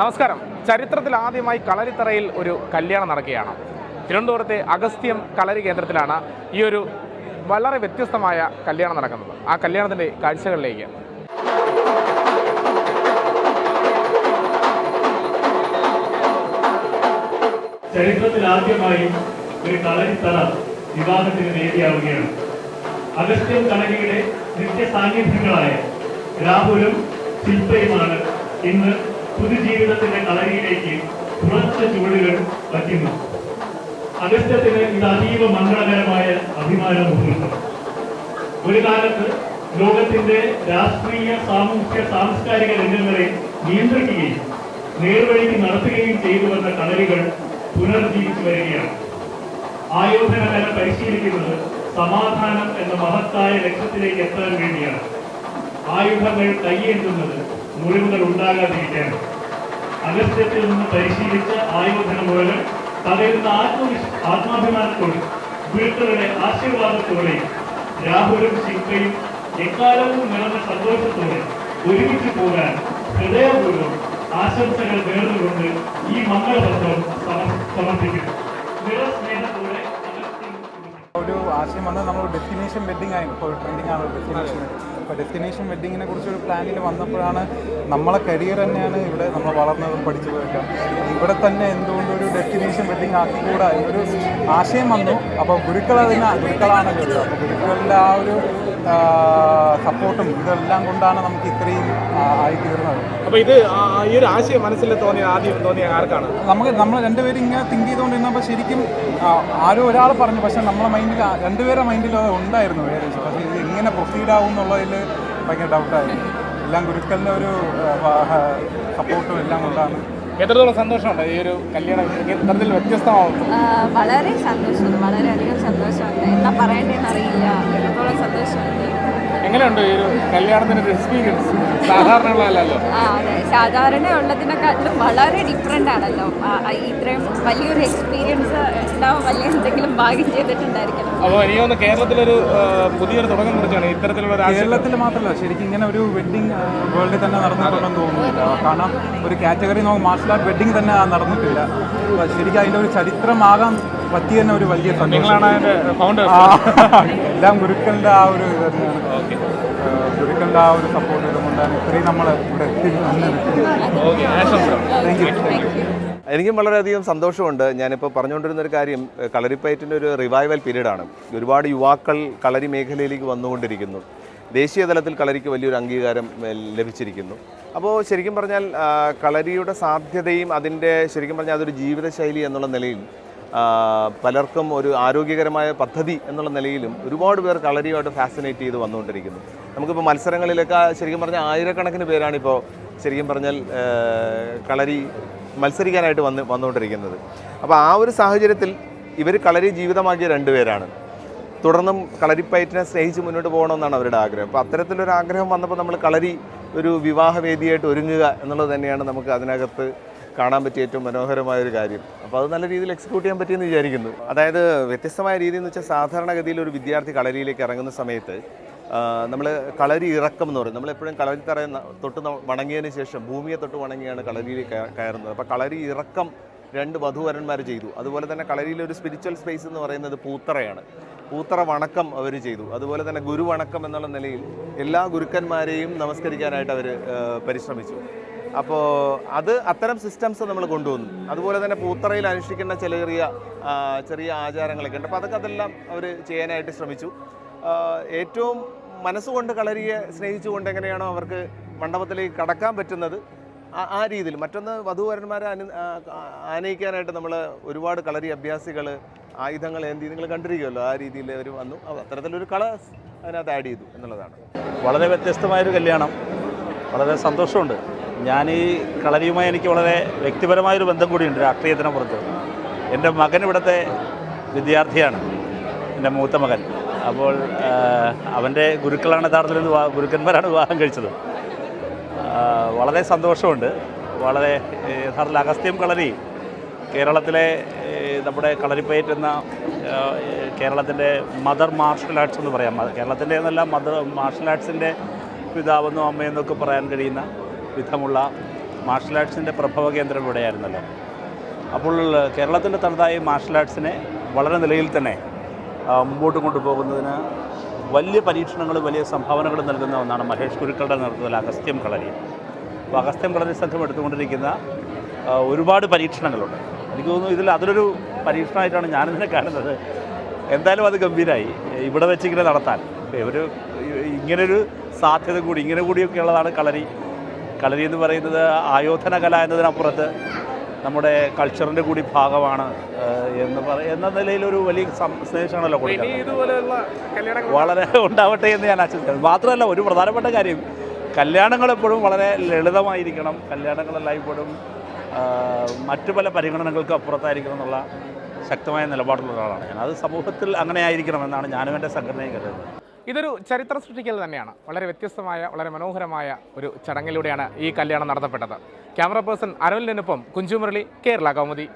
നമസ്കാരം. ചരിത്രത്തിൽ ആദ്യമായി കളരിത്തറയിൽ ഒരു കല്യാണം നടക്കുകയാണ്. തിരുവനന്തപുരത്തെ അഗസ്ത്യം കളരി കേന്ദ്രത്തിലാണ് ഈ ഒരു വളരെ വ്യത്യസ്തമായ കല്യാണം നടക്കുന്നത്. ആ കല്യാണത്തിന്റെ കാഴ്ചകളിലേക്ക്. ചരിത്രത്തിൽ ആദ്യമായി ഒരു കളരിത്തറ വിവാഹത്തിന് വേദിയാവുകയാണ്. അഗസ്ത്യം കളരിയുടെ നിത്യ സാന്നിധ്യങ്ങളായ രാഹുലും ശില്പയുമാണ് ഇന്ന് പുതുജീവിതത്തിന്റെ കളരിയിലേക്ക് ഉറച്ച ചുവടുകൾ വയ്ക്കുന്നു. അഗസ്റ്റത്തിന് ഇത് അതീവ മംഗളകരമായ അഭിമാനമുണ്ട്. ഒരു കാലത്ത് ലോകത്തിന്റെ രാഷ്ട്രീയ സാമൂഹ്യ സാംസ്കാരിക രംഗങ്ങളെ നിയന്ത്രിക്കുകയും നേർവഴിക്ക് നടത്തുകയും ചെയ്തു വന്ന കളരികൾ പുനർജീവിച്ചു വരികയാണ്. ആയോധന പരിശീലിക്കുന്നത് സമാധാനം എന്ന മഹത്തായ ലക്ഷ്യത്തിലേക്ക് എത്താൻ വേണ്ടിയാണ്. ആയുധങ്ങൾ കൈയേറ്റുന്നത് മുറിവുകൾ ഉണ്ടാകാതിരിക്കാൻ. അഗസ്ത്യത്തിൽ നിന്ന് പരിശീലിച്ച ആയുധന മുറകൾ തകരുന്ന ആത്മവിശ് ആത്മാഭിമാനത്തോടെ ഗുരുക്കളുടെ ആശീർവാദത്തോടെ രാഹുലും ശില്പയും എക്കാലവും നിറഞ്ഞ സന്തോഷത്തോടെ ഒരുമിച്ച് പോകാൻ ഹൃദയപൂർവം ആശംസകൾ നേർന്നുകൊണ്ട് ഈ മംഗളപത്രം സമർ- സമർപ്പിക്കുന്നു. നിറസ്നേഹത്തോടെ. ഒരു ആശയം വന്നത് നമ്മൾ ഡെസ്റ്റിനേഷൻ വെഡിങ് ആയിരുന്നു. ഇപ്പോൾ ട്രെൻഡിങ് ആണ് ഡെസ്റ്റിനേഷൻ അപ്പോൾ ഡെസ്റ്റിനേഷൻ വെഡ്ഡിങ്ങിനെ കുറിച്ചൊരു പ്ലാനിൽ വന്നപ്പോഴാണ് നമ്മളെ കരിയർ തന്നെയാണ് ഇവിടെ നമ്മൾ വളർന്നതും പഠിച്ചു പോയൊക്കെ ഇവിടെ തന്നെ എന്തുകൊണ്ട് ഒരു ഡെസ്റ്റിനേഷൻ വെഡിങ് ആക്കിക്കൂടാ എന്നൊരു ആശയം വന്നു. അപ്പോൾ ഗുരുക്കൾ അതിന് ഗുരുക്കളാണ് ഇത്. അപ്പോൾ ഗുരുക്കളുടെ ആ ഒരു സപ്പോർട്ടും ഇതെല്ലാം കൊണ്ടാണ് നമുക്ക് ഇത്രയും ആയി തീർന്നത് അപ്പോൾ ഇത് ഈ ഒരു ആശയം മനസ്സിൽ തോന്നിയ ആദ്യം തോന്നിയ ആർക്കാണ്? നമുക്ക് നമ്മൾ രണ്ടുപേരും ഇങ്ങനെ തിങ്ക് ചെയ്തുകൊണ്ടിരുന്നപ്പോൾ ശരിക്കും ആരോ ഒരാൾ പറഞ്ഞു. പക്ഷേ നമ്മളെ മൈൻഡിൽ രണ്ടുപേരുടെ മൈൻഡിൽ അത് ഉണ്ടായിരുന്നു ഏകദേശം. പക്ഷേ ഇത് എങ്ങനെ പ്രൊസീഡ് ആവും എന്നുള്ളതിൽ ഭയങ്കര ഡൗട്ടായിരുന്നു എല്ലാം ഗുരുക്കളുടെ ഒരു സപ്പോർട്ടും എല്ലാം കൊണ്ടാണ് എത്രത്തോളം സന്തോഷമുണ്ട്. ഈ ഒരു കല്യാണം ഇത്തരത്തിൽ വ്യത്യസ്തമാവുന്നു. വളരെ സന്തോഷം വളരെയധികം സന്തോഷമുണ്ട്. എന്താ പറയേണ്ടതെന്ന് അറിയില്ല. എത്രത്തോളം സന്തോഷമുണ്ട്. എങ്ങനെയുണ്ട് ഈ ഒരു കല്യാണത്തിന്റെ എക്സ്പീരിയൻസ് സാധാരണയുള്ളതല്ലോ അതെ. സാധാരണ ഉള്ളതിനെക്കാട്ടിലും വളരെ ഡിഫറെന്റ് ആണല്ലോ. ഇത്രയും വലിയൊരു എക്സ്പീരിയൻസ് ഉണ്ടാവും വലിയ എന്തെങ്കിലും ഭാഗ്യം ചെയ്തിട്ടുണ്ടായിരിക്കണം അപ്പോൾ എനിക്ക് തോന്നുന്നു കേരളത്തിലൊരു പുതിയൊരു തുടക്കം കുറിച്ചാണ് ഇത്തരത്തിലുള്ള കേരളത്തിൽ മാത്രമല്ല ശരിക്കും ഇങ്ങനെ ഒരു വെഡിങ് വേൾഡിൽ തന്നെ നടന്നിട്ടുണ്ടെന്ന് തോന്നുന്നില്ല. കാരണം ഒരു കാറ്റഗറി നമുക്ക് മാർഷൽ ആർട്ട് വെഡിങ് തന്നെ നടന്നിട്ടില്ല. ശരിക്കും അതിന്റെ ഒരു ചരിത്രമാകാൻ പറ്റിയ തന്നെ ഒരു വലിയ നിങ്ങളാണ് ഫൗണ്ടർ എല്ലാം ഗുരുക്കളുടെ ആ ഒരു ഇത് തന്നെയാണ്. ഗുരുക്കളുടെ ആ ഒരു സപ്പോർട്ട് ഇതുകൊണ്ടാണ് ഇത്രയും നമ്മൾ ഇവിടെ താങ്ക് യു എനിക്കും വളരെയധികം സന്തോഷമുണ്ട്. ഞാനിപ്പോൾ പറഞ്ഞുകൊണ്ടിരുന്ന ഒരു കാര്യം കളരിപ്പയറ്റിന്റെ ഒരു റിവൈവൽ പീരീഡാണ്. ഒരുപാട് യുവാക്കൾ കളരി മേഖലയിലേക്ക് വന്നുകൊണ്ടിരിക്കുന്നു. ദേശീയ തലത്തിൽ കളരിക്ക് വലിയൊരു അംഗീകാരം ലഭിച്ചിരിക്കുന്നു. അപ്പോൾ ശരിക്കും പറഞ്ഞാൽ കളരിയുടെ സാധ്യതയും അതിന്റെ ശരിക്കും പറഞ്ഞാൽ അതൊരു ജീവിതശൈലി എന്നുള്ള നിലയിൽ പലർക്കും ഒരു ആരോഗ്യകരമായ പദ്ധതി എന്നുള്ള നിലയിലും ഒരുപാട് പേർ കളരിയുമായിട്ട് ഫാസിനേറ്റ് ചെയ്ത് വന്നുകൊണ്ടിരിക്കുന്നു. നമുക്കിപ്പോൾ മത്സരങ്ങളിലൊക്കെ ശരിക്കും പറഞ്ഞാൽ ആയിരക്കണക്കിന് പേരാണിപ്പോൾ ശരിക്കും പറഞ്ഞാൽ കളരി മത്സരിക്കാനായിട്ട് വന്ന് വന്നുകൊണ്ടിരിക്കുന്നത്. അപ്പോൾ ആ ഒരു സാഹചര്യത്തിൽ ഇവർ കളരി ജീവിതമാക്കിയ രണ്ടുപേരാണ് തുടർന്നും കളരിപ്പയറ്റിനെ സ്നേഹിച്ച് മുന്നോട്ട് പോകണമെന്നാണ് അവരുടെ ആഗ്രഹം. അപ്പോൾ അത്തരത്തിലൊരു ആഗ്രഹം വന്നപ്പോൾ നമ്മൾ കളരി ഒരു വിവാഹവേദിയായിട്ട് ഒരുങ്ങുക എന്നുള്ളത് തന്നെയാണ് നമുക്ക് അതിനകത്ത് കാണാൻ പറ്റിയ ഏറ്റവും മനോഹരമായ ഒരു കാര്യം. അപ്പോൾ അത് നല്ല രീതിയിൽ എക്സിക്യൂട്ട് ചെയ്യാൻ പറ്റിയെന്ന് വിചാരിക്കുന്നു. അതായത് വ്യത്യസ്തമായ രീതി എന്ന് വെച്ചാൽ സാധാരണഗതിയിൽ ഒരു വിദ്യാർത്ഥി കളരിയിലേക്ക് ഇറങ്ങുന്ന സമയത്ത് നമ്മൾ കളരി ഇറക്കം എന്ന് പറയും. നമ്മളെപ്പോഴും കളരി തറ തൊട്ട് വണങ്ങിയതിന് ശേഷം ഭൂമിയെ തൊട്ട് വണങ്ങിയാണ് കളരിയിലേക്ക് കയറുന്നത്. അപ്പോൾ കളരി ഇറക്കം രണ്ട് വധുവരന്മാർ ചെയ്തു. അതുപോലെ തന്നെ കളരിയിലെ ഒരു സ്പിരിച്വൽ സ്പേസ് എന്ന് പറയുന്നത് പൂത്തറയാണ്. പൂത്തറ വണക്കം അവർ ചെയ്തു. അതുപോലെ തന്നെ ഗുരു വണക്കം എന്നുള്ള നിലയിൽ എല്ലാ ഗുരുക്കന്മാരെയും നമസ്കരിക്കാനായിട്ട് അവർ പരിശ്രമിച്ചു. അപ്പോൾ അത് അത്തരം സിസ്റ്റംസ് നമ്മൾ കൊണ്ടുവന്നു. അതുപോലെ തന്നെ പൂത്തറയിൽ അനുഷ്ഠിക്കുന്ന ചെറിയ ചെറിയ ആചാരങ്ങളൊക്കെ ഉണ്ട്. അപ്പോൾ അതൊക്കെ അതെല്ലാം അവർ ചെയ്യാനായിട്ട് ശ്രമിച്ചു. ഏറ്റവും മനസ്സുകൊണ്ട് കളരിയെ സ്നേഹിച്ചുകൊണ്ട് എങ്ങനെയാണോ അവർക്ക് മണ്ഡപത്തിലേക്ക് കടക്കാൻ പറ്റുന്നത് ആ- രീതിയിൽ. മറ്റൊന്ന് വധുവരന്മാരെ അനു ആനയിക്കാനായിട്ട് നമ്മൾ ഒരുപാട് കളരി അഭ്യാസികൾ ആയുധങ്ങൾ എന്ത് നിങ്ങൾ കണ്ടിരിക്കുമല്ലോ ആ രീതിയിൽ അവർ വന്നു. അത് അത്തരത്തിലൊരു കള അതിനകത്ത് ആഡ് ചെയ്തു എന്നുള്ളതാണ്. വളരെ വ്യത്യസ്തമായൊരു കല്യാണം. വളരെ സന്തോഷമുണ്ട്. ഞാൻ ഈ കളരിയുമായി എനിക്ക് വളരെ വ്യക്തിപരമായൊരു ബന്ധം കൂടിയുണ്ട് രാഷ്ട്രീയത്തിനെ പുറത്ത്. എന്റെ മകൻ ഇവിടുത്തെ വിദ്യാർത്ഥിയാണ് എന്റെ മൂത്ത മകൻ. അപ്പോൾ അവന്റെ ഗുരുക്കളാണ് യഥാർത്ഥത്തിൽ ഗുരുക്കന്മാരാണ് വിവാഹം കഴിച്ചത്. വളരെ സന്തോഷമുണ്ട്. വളരെ യഥാർത്ഥത്തിൽ അഗസ്ത്യം കളരി കേരളത്തിലെ നമ്മുടെ കളരിപ്പയറ്റ് എന്ന കേരളത്തിന്റെ മദർ മാർഷൽ ആർട്സ് എന്ന് പറയാം. കേരളത്തിന്റെ എന്നല്ല മദർ മാർഷൽ ആർട്സിന്റെ പിതാവെന്നോ അമ്മയെന്നൊക്കെ പറയാൻ കഴിയുന്ന വിധമുള്ള മാർഷൽ ആർട്സിന്റെ പ്രഭവ കേന്ദ്രം ഇവിടെയായിരുന്നല്ലോ. അപ്പോൾ കേരളത്തിന്റെ തനതായ മാർഷൽ ആർട്സിനെ വളരെ നിലയിൽ തന്നെ മുമ്പോട്ട് കൊണ്ടുപോകുന്നതിന് വലിയ പരീക്ഷണങ്ങൾ വലിയ സംഭാവനകൾ നൽകുന്ന ഒന്നാണ് മഹേഷ് ഗുരുക്കളുടെ നേതൃത്വത്തിൽ അഗസ്ത്യം കളരി. അപ്പോൾ അഗസ്ത്യം കളരി സംഘം എടുത്തുകൊണ്ടിരിക്കുന്ന ഒരുപാട് പരീക്ഷണങ്ങളുണ്ട്. എനിക്ക് തോന്നുന്നു ഇതിൽ അതിലൊരു പരീക്ഷണമായിട്ടാണ് ഞാനിതിനെ കാണുന്നത്. എന്തായാലും അത് ഗംഭീരമായി ഇവിടെ വെച്ച് ഇങ്ങനെ നടത്താൻ. ഒരു ഇങ്ങനൊരു സാധ്യത കൂടി ഇങ്ങനെ കൂടിയൊക്കെ ഉള്ളതാണ് കളരി. കളരി എന്ന് പറയുന്നത് ആയോധന കല എന്നതിനപ്പുറത്ത് നമ്മുടെ കൾച്ചറിന്റെ കൂടി ഭാഗമാണ് എന്ന് പറ എന്ന നിലയിലൊരു വലിയ സന്ദേശമാണല്ലോ കൊടുക്കുന്നത് വളരെ ഉണ്ടാവട്ടെ എന്ന് ഞാൻ ആശംസിക്കുന്നു. മാത്രമല്ല ഒരു പ്രധാനപ്പെട്ട കാര്യം. കല്യാണങ്ങൾ എപ്പോഴും വളരെ ലളിതമായിരിക്കണം. കല്യാണങ്ങളെല്ലാം ഇപ്പോഴും മറ്റു പല പരിഗണനകൾക്ക് അപ്പുറത്തായിരിക്കണം എന്നുള്ള ശക്തമായ നിലപാടുള്ള ഒരാളാണ് ഞാൻ. അത് സമൂഹത്തിൽ അങ്ങനെ ആയിരിക്കണം എന്നാണ് ഞാനും എന്റെ സംഘടനയും കരുതുന്നത്. ഇതൊരു ചരിത്ര സൃഷ്ടിക്കൽ തന്നെയാണ്. വളരെ വ്യത്യസ്തമായ വളരെ മനോഹരമായ ഒരു ചടങ്ങിലൂടെയാണ് ഈ കല്യാണം നടത്തപ്പെട്ടത്. ക്യാമറ പേഴ്സൺ അരവിന്ദിനൊപ്പം കുഞ്ചുമുരളി കേരള കൗമുദി.